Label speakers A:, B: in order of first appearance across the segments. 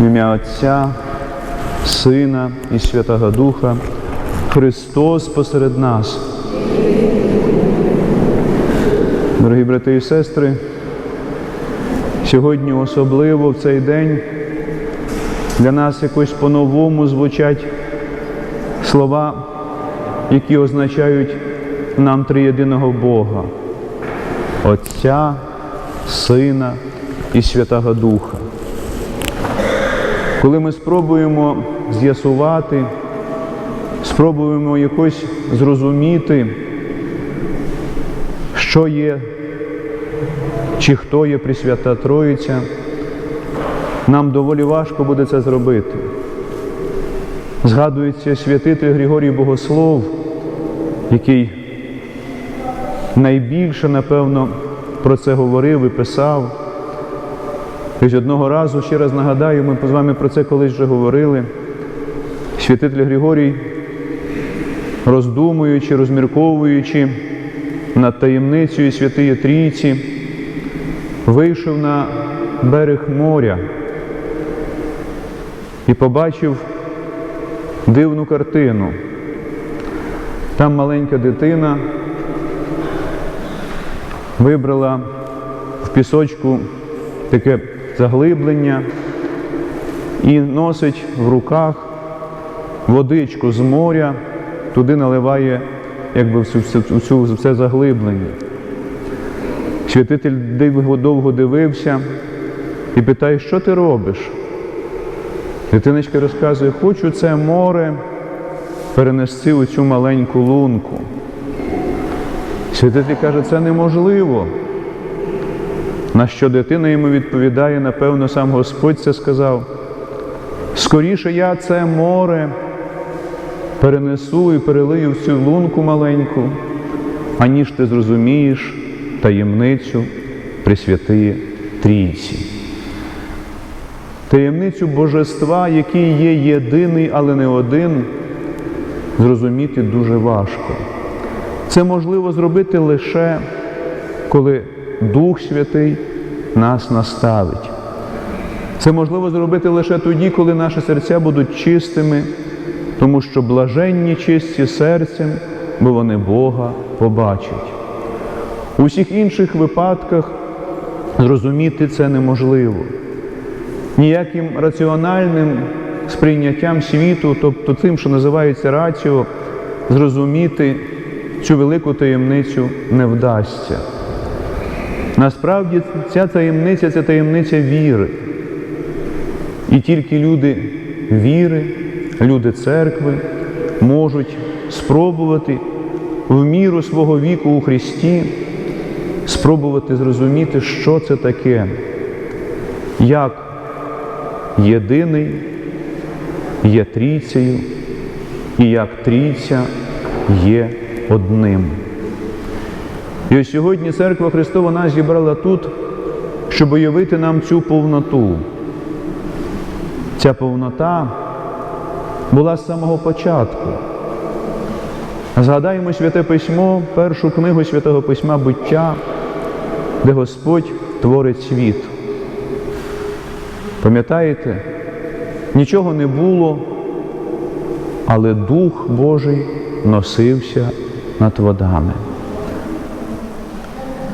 A: В ім'я Отця, Сина і Святого Духа, Христос посеред нас. Дорогі брати і сестри, сьогодні особливо в цей день для нас якось по-новому звучать слова, які означають нам триєдиного Бога, Отця, Сина і Святого Духа. Коли ми спробуємо з'ясувати, спробуємо якось зрозуміти, що є чи хто є Пресвята Троїця, нам доволі важко буде це зробити. Згадується святитель Григорій Богослов, який найбільше, напевно, про це говорив і писав. Ось одного разу, ще раз нагадаю, ми з вами про це колись вже говорили. Святитель Григорій, роздумуючи, розмірковуючи над таємницею Святої Трійці, вийшов на берег моря і побачив дивну картину. Там маленька дитина вибрала в пісочку таке заглиблення і носить в руках водичку з моря, туди наливає якби всю, всю, всю, в заглиблення. Святитель довго дивився і питає, що ти робиш? Дитиночка розказує, хочу це море перенести у цю маленьку лунку. Святитель каже, це неможливо. На що дитина йому відповідає, напевно, сам Господь це сказав. Скоріше я це море перенесу і перелию в цю лунку маленьку, аніж ти зрозумієш таємницю Пресвятиє Трійці. Таємницю Божества, який є єдиний, але не один, зрозуміти дуже важко. Це можливо зробити лише коли Дух Святий нас наставить. Це можливо зробити лише тоді, коли наші серця будуть чистими, тому що блаженні чисті серцем, бо вони Бога побачать. У всіх інших випадках зрозуміти це неможливо. Ніяким раціональним сприйняттям світу, тобто тим, що називається раціо, зрозуміти цю велику таємницю не вдасться. Насправді ця таємниця це таємниця віри. І тільки люди віри, люди церкви можуть спробувати в міру свого віку у Христі спробувати зрозуміти, що це таке, як єдиний є трійцею, і як трійця є одним. І ось сьогодні Церква Христова нас зібрала тут, щоб уявити нам цю повноту. Ця повнота була з самого початку. Згадаємо Святе Письмо, першу книгу Святого Письма Буття, де Господь творить світ. Пам'ятаєте, нічого не було, але Дух Божий носився над водами.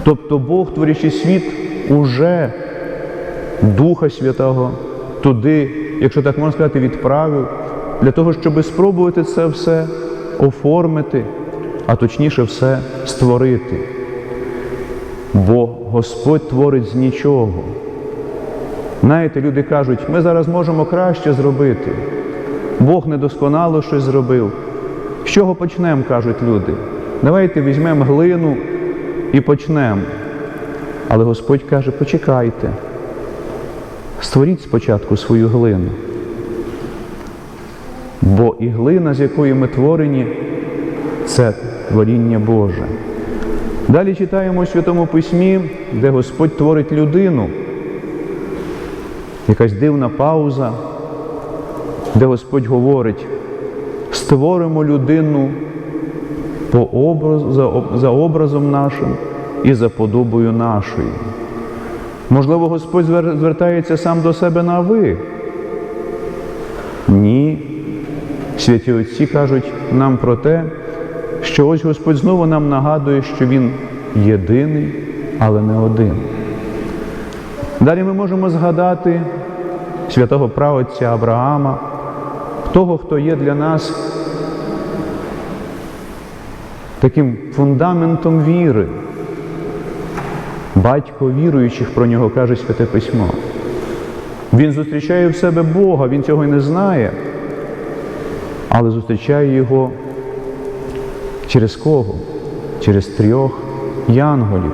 A: Тобто Бог, творячи світ, уже Духа Святого туди, якщо так можна сказати, відправив, для того, щоб спробувати це все оформити, а точніше все створити. Бо Господь творить з нічого. Знаєте, люди кажуть, ми зараз можемо краще зробити. Бог недосконало щось зробив. З чого почнемо, кажуть люди. Давайте візьмемо глину і почнемо. Але Господь каже, почекайте. Створіть спочатку свою глину. Бо і глина, з якої ми творені, це творіння Боже. Далі читаємо у Святому Письмі, де Господь творить людину. Якась дивна пауза, де Господь говорить, створимо людину по образу, за, за образом нашим і за подобою нашою. Можливо, Господь звертається сам до себе на ви, Ні. Святі Отці кажуть нам про те, що ось Господь знову нам нагадує, що Він єдиний, але не один. Далі ми можемо згадати святого праотця Авраама, того, хто є для нас таким фундаментом віри. Батько віруючих про нього каже Святе Письмо. Він зустрічає в себе Бога, він цього й не знає, але зустрічає його через кого? Через трьох янголів.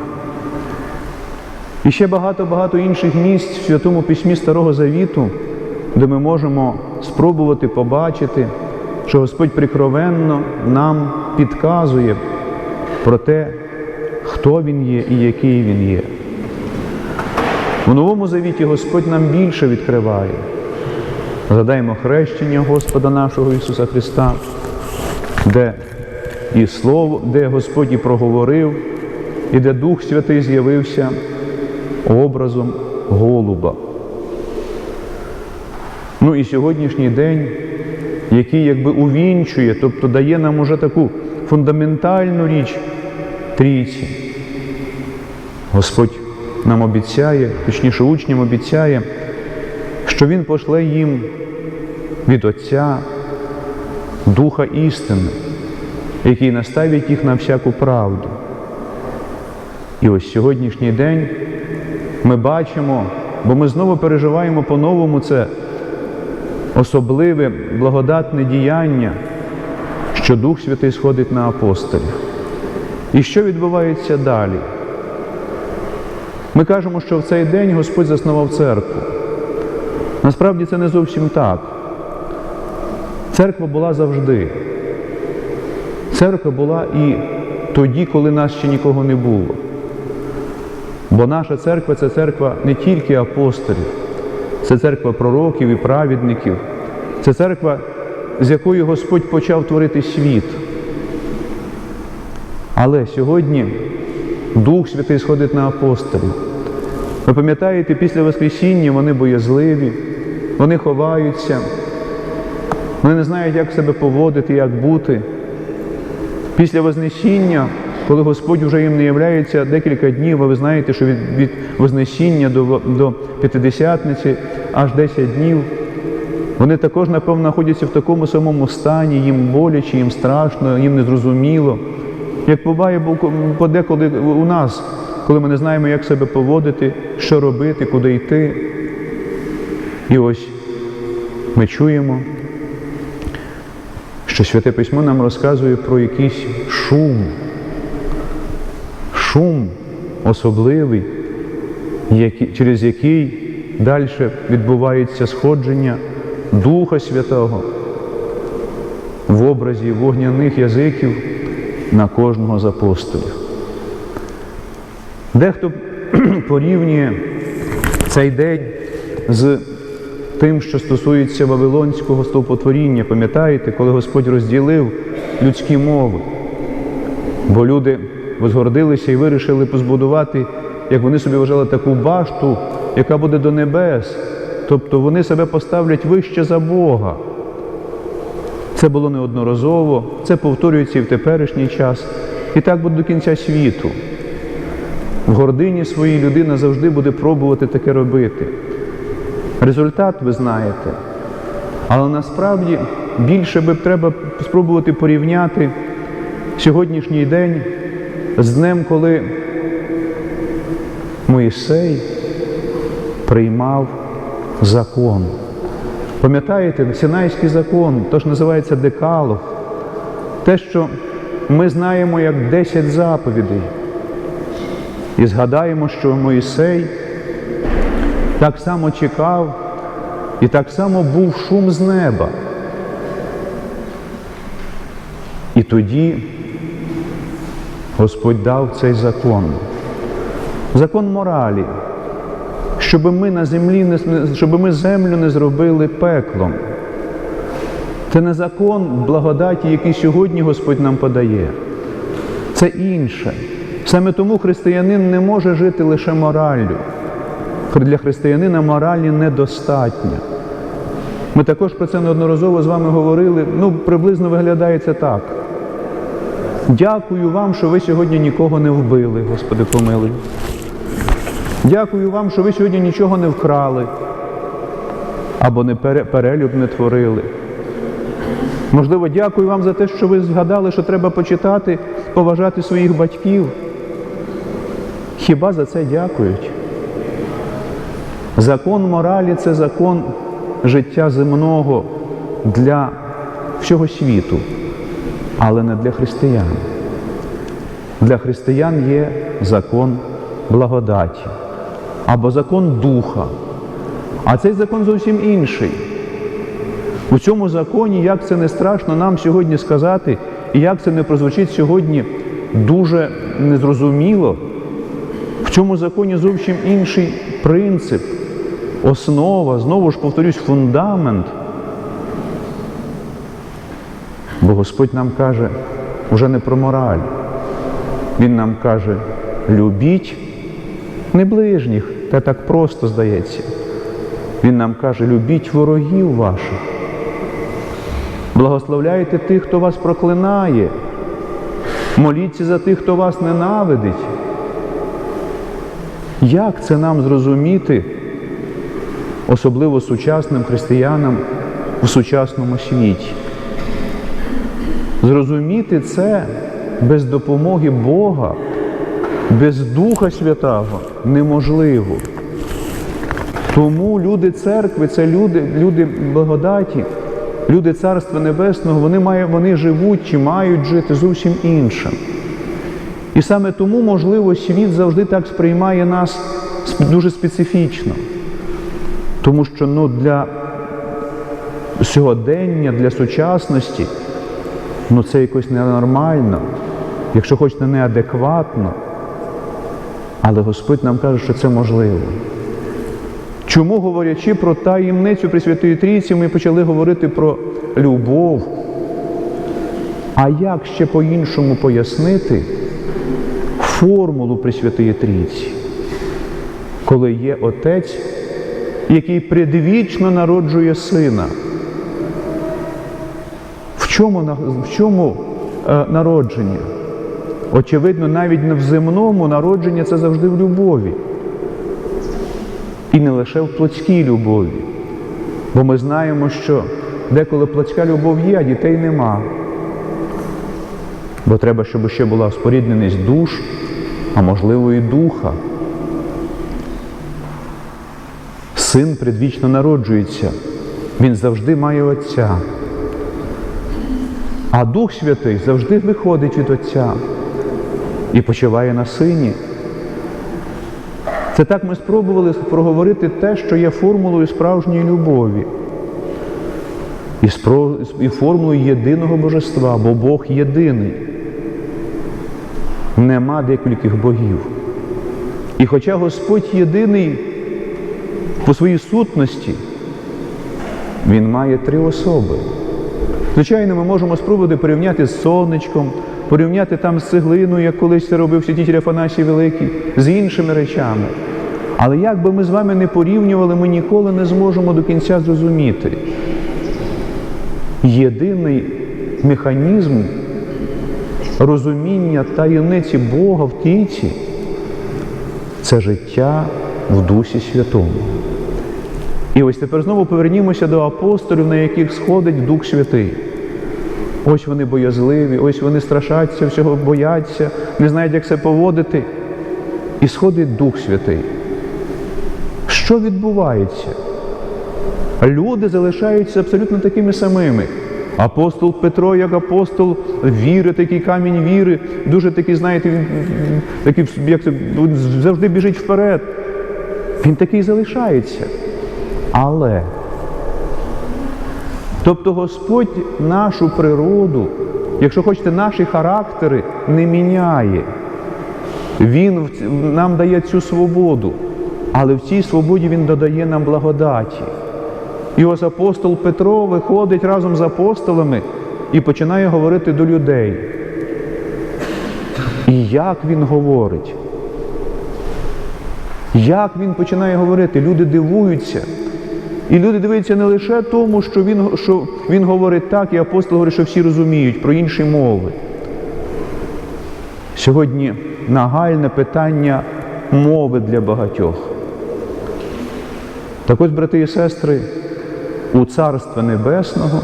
A: І ще багато-багато інших місць в Святому Письмі Старого Завіту, де ми можемо спробувати побачити, що Господь прикровенно нам підказує про те, хто Він є і який Він є. У Новому Завіті Господь нам більше відкриває. Згадаємо хрещення Господа нашого Ісуса Христа, де і Слово, де Господь і проговорив, і де Дух Святий з'явився образом голуба. Ну і сьогоднішній день, який якби увінчує, тобто дає нам уже таку фундаментальну річ трійці. Господь нам обіцяє, точніше учням обіцяє, що Він пошле їм від Отця Духа істини, який наставить їх на всяку правду. І ось сьогоднішній день ми бачимо, бо ми знову переживаємо по-новому це особливе благодатне діяння, що Дух Святий сходить на апостолів. І що відбувається далі? Ми кажемо, що в цей день Господь заснував церкву. Насправді це не зовсім так. Церква була завжди. Церква була і тоді, коли нас ще нікого не було. Бо наша церква це церква не тільки апостолів, це церква пророків і праведників, це церква, з якою Господь почав творити світ. Але сьогодні Дух Святий сходить на апостолів. Ви пам'ятаєте, після Воскресіння вони боязливі, вони ховаються, вони не знають, як себе поводити, як бути. Після Вознесіння, коли Господь вже їм не являється декілька днів, а ви знаєте, що від, від Вознесіння до, до П'ятидесятниці аж 10 днів, вони також, напевно, знаходяться в такому самому стані, їм боляче, їм страшно, їм незрозуміло. Як буває подеколи у нас, коли ми не знаємо, як себе поводити, що робити, куди йти. І ось ми чуємо, що Святе Письмо нам розказує про якийсь шум, шум особливий, через який далі відбувається сходження Духа Святого в образі вогняних язиків на кожного з апостолів. Дехто порівнює цей день з тим, що стосується Вавилонського стовпотворіння. Пам'ятаєте, коли Господь розділив людські мови, бо люди возгордилися і вирішили позбудувати, як вони собі вважали, таку башту, яка буде до небес. Тобто вони себе поставлять вище за Бога. Це було неодноразово, це повторюється і в теперішній час. І так буде до кінця світу. В гордині своїй людина завжди буде пробувати таке робити. Результат ви знаєте. Але насправді більше би треба спробувати порівняти сьогоднішній день з днем, коли Моїсей приймав закон. Пам'ятаєте, Синайський закон, то ж називається Декалог, те, що ми знаємо як 10 заповідей. І згадаємо, що Моїсей так само чекав і так само був шум з неба. І тоді Господь дав цей закон. Закон моралі, щоб ми на землі не щоб ми землю не зробили пеклом. Це не закон благодаті, який сьогодні Господь нам подає. Це інше. Саме тому християнин не може жити лише мораллю. Для християнина моралі недостатньо. Ми також про це неодноразово з вами говорили. Ну, приблизно виглядає це так. Дякую вам, що ви сьогодні нікого не вбили, Господи помилуй. Дякую вам, що ви сьогодні нічого не вкрали або не перелюб не творили. Можливо, дякую вам за те, що ви згадали, що треба почитати, поважати своїх батьків. Хіба за це дякують? Закон моралі це закон життя земного для всього світу, але не для християн. Для християн є закон благодаті або закон духа. А цей закон зовсім інший. У цьому законі, як це не страшно нам сьогодні сказати, і як це не прозвучить сьогодні дуже незрозуміло, в цьому законі зовсім інший принцип, основа, знову ж повторюсь, фундамент. Бо Господь нам каже вже не про мораль. Він нам каже, любіть не ближніх, це так просто здається. Він нам каже, любіть ворогів ваших. Благословляйте тих, хто вас проклинає. Моліться за тих, хто вас ненавидить. Як це нам зрозуміти, особливо сучасним християнам у сучасному світі? Зрозуміти це без допомоги Бога, без Духа Святого неможливо. Тому люди церкви це люди, люди благодаті, люди Царства Небесного, вони, має, вони живуть чи мають жити зовсім іншим. І саме тому, можливо, світ завжди так сприймає нас дуже специфічно. Тому що ну, для сьогодення, для сучасності, ну це якось ненормально, якщо хочете, неадекватно. Але Господь нам каже, що це можливо. Чому, говорячи про таємницю Пресвятої Трійці, ми почали говорити про любов? А як ще по-іншому пояснити формулу Пресвятої Трійці, коли є Отець, який предвічно народжує сина? Чому, в чому е, народження? Очевидно, навіть не в земному народження це завжди в любові. І не лише в плотській любові. Бо ми знаємо, що деколи плотська любов є, а дітей нема. Бо треба, щоб ще була спорідненість душ, а можливо і духа. Син предвічно народжується, він завжди має Отця. А Дух Святий завжди виходить від Отця і почиває на сині. Це так ми спробували проговорити те, що є формулою справжньої любові. І, спро... і формулою єдиного божества, бо Бог єдиний. Нема декількох богів. І хоча Господь єдиний по своїй сутності, Він має три особи. Звичайно, ми можемо спробувати порівняти з сонечком, порівняти там з цеглиною, як колись це робив святитель Афанасій Великий, з іншими речами. Але як би ми з вами не порівнювали, ми ніколи не зможемо до кінця зрозуміти. Єдиний механізм розуміння таємниці Бога в тійці це життя в Дусі Святому. І ось тепер знову повернімося до апостолів, на яких сходить Дух Святий. Ось вони боязливі, ось вони страшаться, всього бояться, не знають, як себе поводити. І сходить Дух Святий. Що відбувається? Люди залишаються абсолютно такими самими. Апостол Петро, як апостол віри, такий камінь віри, дуже такий, знаєте, він такий, як завжди біжить вперед. Він такий залишається. Але, тобто Господь нашу природу, якщо хочете, наші характери не міняє. Він нам дає цю свободу, але в цій свободі Він додає нам благодаті. І ось апостол Петро виходить разом з апостолами і починає говорити до людей. І як він говорить? Як він починає говорити? Люди дивуються. І люди дивляться не лише тому, що він, що він говорить так, і апостол говорить, що всі розуміють про інші мови. Сьогодні нагальне питання мови для багатьох. Так ось, брати і сестри, у Царства Небесного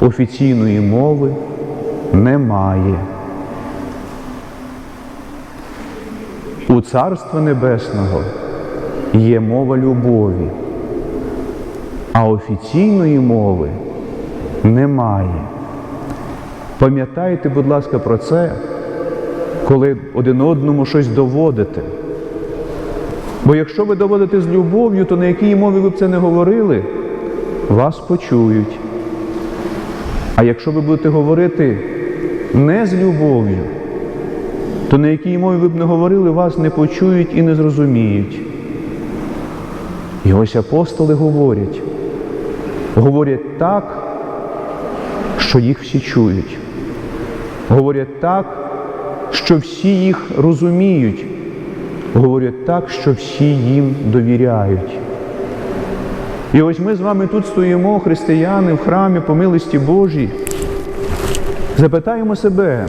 A: офіційної мови немає. У Царства Небесного є мова любові, а офіційної мови немає. Пам'ятайте, будь ласка, про це, коли один одному щось доводите. Бо якщо ви доводите з любов'ю, то на якій мові ви б це не говорили, вас почують. А якщо ви будете говорити не з любов'ю, то на якій мові ви б не говорили, вас не почують і не зрозуміють. І ось апостоли говорять, говорять так, що їх всі чують. Говорять так, що всі їх розуміють. Говорять так, що всі їм довіряють. І ось ми з вами тут стоїмо, християни, в храмі по милості Божій. Запитаємо себе,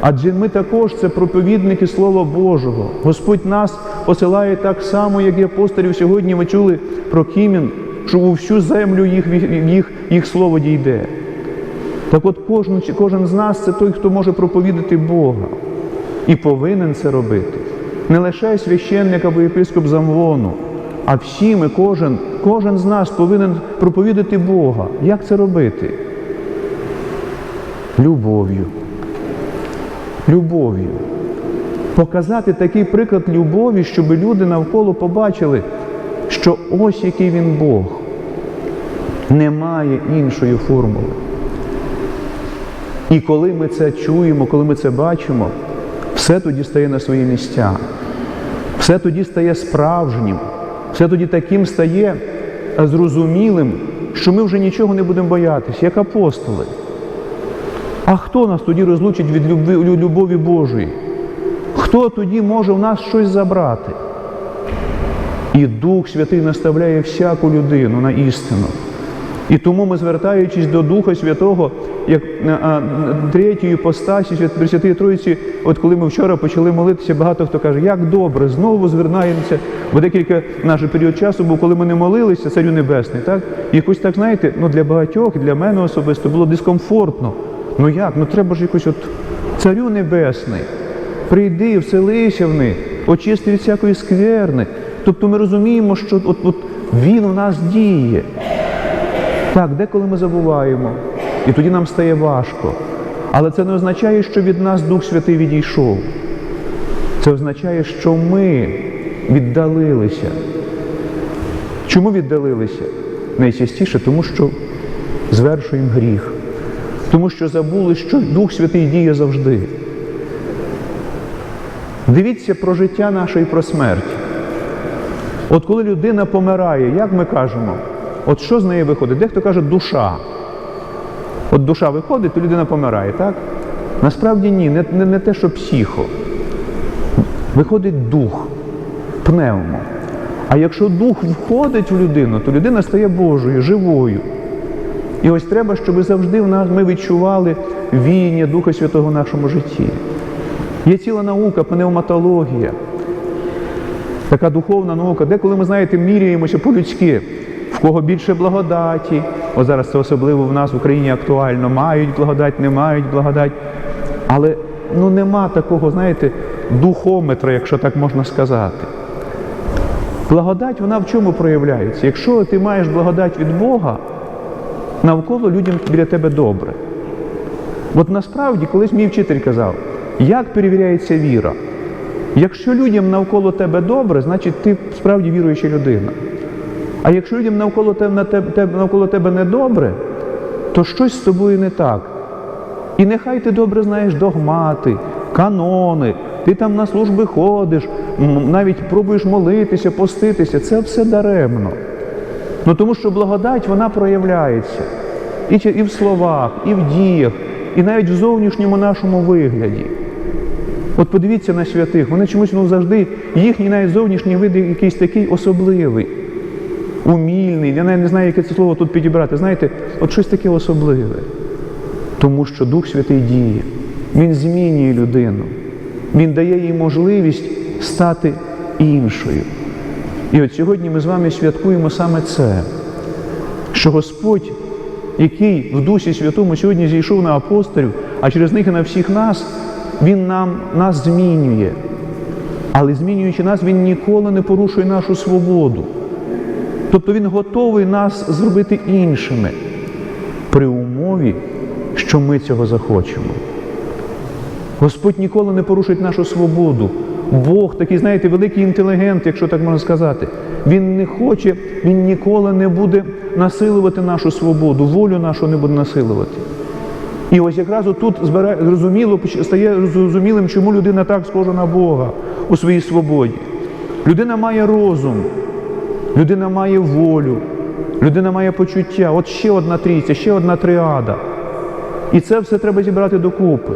A: адже ми також це проповідники Слова Божого. Господь нас посилає так само, як і апостолів сьогодні ви чули про Кімін, що у всю землю їх, їх, їх слово дійде. Так от кожен, кожен з нас це той, хто може проповідати Бога і повинен це робити. Не лише священник або єпископ замвону, а всі ми, кожен, кожен з нас повинен проповідати Бога. Як це робити? Любов'ю. Любов'ю. Показати такий приклад любові, щоб люди навколо побачили, що ось який він Бог. Немає іншої формули. І коли ми це чуємо, коли ми це бачимо, все тоді стає на свої місця. Все тоді стає справжнім, все тоді таким стає зрозумілим, що ми вже нічого не будемо боятися, як апостоли. А хто нас тоді розлучить від любові Божої? Хто тоді може в нас щось забрати? І Дух Святий наставляє всяку людину на істину. І тому ми, звертаючись до Духа Святого, як третьої постасі Пресвятої Троїці, от коли ми вчора почали молитися, багато хто каже, як добре, знову звернаємося. Бо декілька наш період часу був, коли ми не молилися, Царю Небесний, так? Якось так, знаєте, ну для багатьох, для мене особисто було дискомфортно. Ну як? Ну треба ж якось от Царю Небесний, прийди, вселися в них, очисти від всякої скверни. Тобто ми розуміємо, що от, от Він у нас діє. Так, деколи ми забуваємо, і тоді нам стає важко. Але це не означає, що від нас Дух Святий відійшов. Це означає, що ми віддалилися. Чому віддалилися? Найчастіше, тому що звершуємо гріх. Тому що забули, що Дух Святий діє завжди. Дивіться про життя наше і про смерть. От коли людина помирає, як ми кажемо? От що з неї виходить? Дехто каже душа. От душа виходить, то людина помирає, так? Насправді ні, не, не, не те, що психо. Виходить дух, пневмо. А якщо дух входить в людину, то людина стає Божою, живою. І ось треба, щоб завжди в нас ми відчували віяння Духа Святого в нашому житті. Є ціла наука, пневматологія, така духовна наука, деколи ми, знаєте, міряємося по-людськи кого більше благодаті. О зараз це особливо в нас в Україні актуально. Мають благодать, не мають благодать. Але ну нема такого, знаєте, духометра, якщо так можна сказати. Благодать, вона в чому проявляється? Якщо ти маєш благодать від Бога, навколо людям біля тебе добре. От насправді, колись мій вчитель казав, як перевіряється віра? Якщо людям навколо тебе добре, значить ти справді віруюча людина. А якщо людям навколо тебе, навколо тебе недобре, то щось з тобою не так. І нехай ти добре знаєш догмати, канони, ти там на служби ходиш, навіть пробуєш молитися, поститися, це все даремно. Ну тому що благодать вона проявляється і в словах, і в діях, і навіть в зовнішньому нашому вигляді. От подивіться на святих, вони чомусь ну, завжди, їхній навіть зовнішній вид якийсь такий особливий. Умільний. Я навіть не знаю, яке це слово тут підібрати. Знаєте, от щось таке особливе. Тому що Дух Святий діє. Він змінює людину. Він дає їй можливість стати іншою. І от сьогодні ми з вами святкуємо саме це, що Господь, який в Дусі Святому сьогодні зійшов на апостолів, а через них і на всіх нас, Він нам, нас змінює. Але змінюючи нас, Він ніколи не порушує нашу свободу. Тобто Він готовий нас зробити іншими при умові, що ми цього захочемо. Господь ніколи не порушить нашу свободу. Бог такий, знаєте, великий інтелігент, якщо так можна сказати. Він не хоче, він ніколи не буде насилувати нашу свободу, волю нашу не буде насилувати. І ось якраз тут зрозуміло, стає зрозумілим, чому людина так схожа на Бога у своїй свободі. Людина має розум, людина має волю, людина має почуття. От ще одна трійця, ще одна тріада. І це все треба зібрати докупи.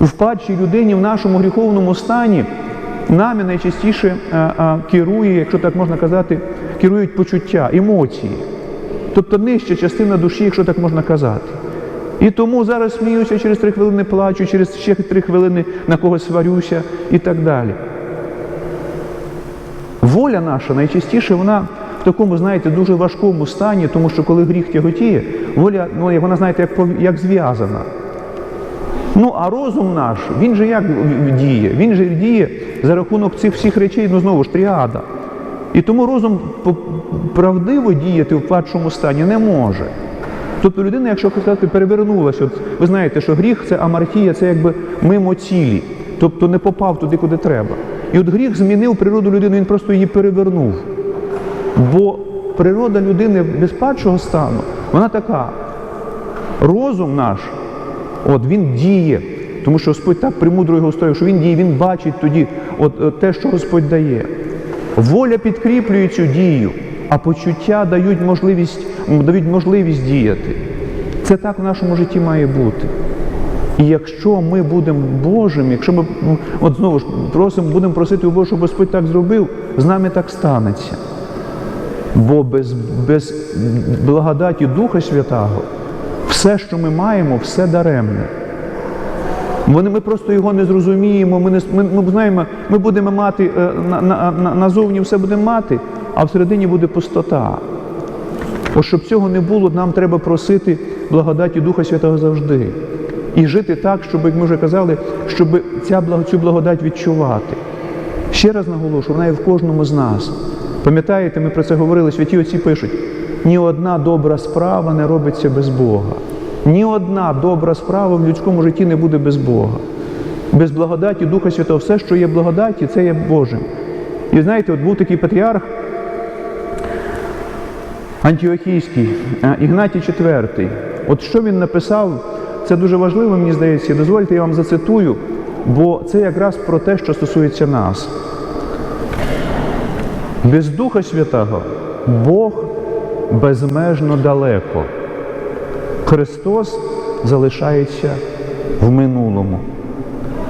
A: У впадчій людині в нашому гріховному стані нами найчастіше а, а, керує, якщо так можна казати, керують почуття, емоції. Тобто нижча частина душі, якщо так можна казати. І тому зараз сміюся, через три хвилини плачу, через ще три хвилини на когось сварюся і так далі. Воля наша найчастіше вона в такому, знаєте, дуже важкому стані, тому що коли гріх тяготіє, воля, ну, вона, знаєте, як, як зв'язана. Ну, а розум наш, він же як діє? Він же діє за рахунок цих всіх речей, ну знову ж тріада. І тому розум правдиво діяти в падшому стані не може. Тобто людина, якщо сказати, перевернулася, от ви знаєте, що гріх це амартія, це якби мимо цілі, тобто не попав туди, куди треба. І от гріх змінив природу людини, він просто її перевернув. Бо природа людини без падшого стану, вона така. Розум наш, от він діє, тому що Господь так премудро його устроїв, що він діє, він бачить тоді от, от те, що Господь дає. Воля підкріплює цю дію, а почуття дають можливість, дають можливість діяти. Це так в нашому житті має бути. І якщо ми будемо Божим, якщо ми от знову ж просимо, будемо просити у Бога, щоб Господь так зробив, з нами так станеться. Бо без, без благодаті Духа Святого все, що ми маємо, все даремне. Вони, Ми просто його не зрозуміємо, ми не ми, ми знаємо, ми будемо мати на, на, на, назовні все будемо мати, а всередині буде пустота. Ось щоб цього не було, нам треба просити благодаті Духа Святого завжди. І жити так, щоб, як ми вже казали, щоб ця, цю благодать відчувати. Ще раз наголошую, вона є в кожному з нас. Пам'ятаєте, ми про це говорили, святі отці пишуть, ні одна добра справа не робиться без Бога. Ні одна добра справа в людському житті не буде без Бога. Без благодаті Духа Святого, все, що є благодаті, це є Божим. І знаєте, от був такий патріарх Антіохійський, Ігнатій IV. От що він написав, це дуже важливо, мені здається, дозвольте, я вам зацитую, бо це якраз про те, що стосується нас. Без Духа Святого Бог безмежно далеко. Христос залишається в минулому.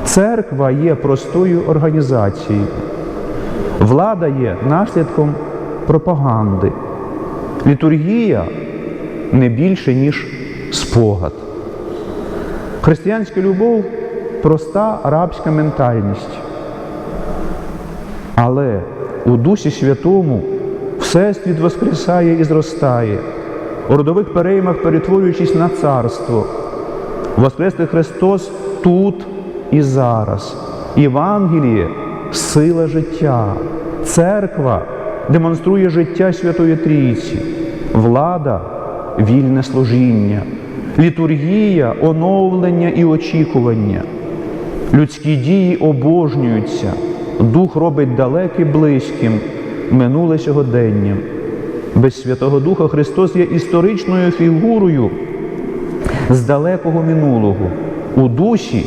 A: Церква є простою організацією. Влада є наслідком пропаганди. Літургія не більше, ніж спогад. Християнська любов проста арабська ментальність. Але у Дусі Святому Всесвіт воскресає і зростає, у родових переймах перетворюючись на царство. Воскреслий Христос тут і зараз. Євангеліє сила життя. Церква демонструє життя Святої Трійці, влада вільне служіння, літургія, оновлення і очікування. Людські дії обожнюються, Дух робить далеке близьким, минуле сьогоденням. Без Святого Духа Христос є історичною фігурою з далекого минулого. У душі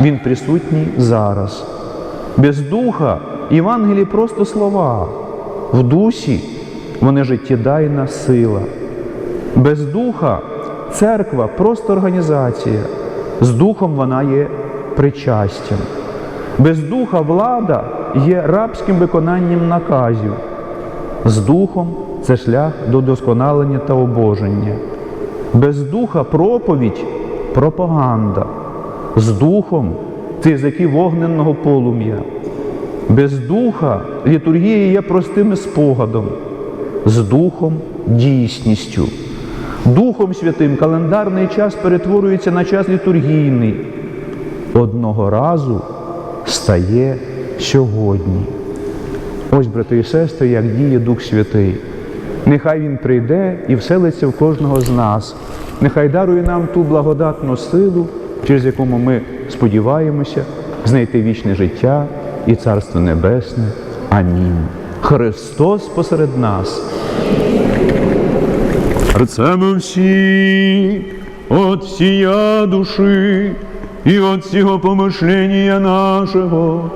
A: Він присутній зараз. Без Духа Євангелії просто слова. В дусі вони життєдайна сила. Без Духа церква просто організація. З Духом вона є причастям. Без Духа влада є рабським виконанням наказів. З духом це шлях до досконалення та обоження. Без духа проповідь пропаганда. З духом це язики вогненного полум'я. Без духа літургія є простим спогадом, з духом дійсністю. Духом Святим календарний час перетворюється на час літургійний. Одного разу стає сьогодні. Ось, брати і сестри, як діє Дух Святий. Нехай Він прийде і вселиться в кожного з нас. Нехай дарує нам ту благодатну силу, через якому ми сподіваємося знайти вічне життя і Царство Небесне. Амінь. Христос посеред нас. Рцемо всі от всія души і от всього помишлення нашого.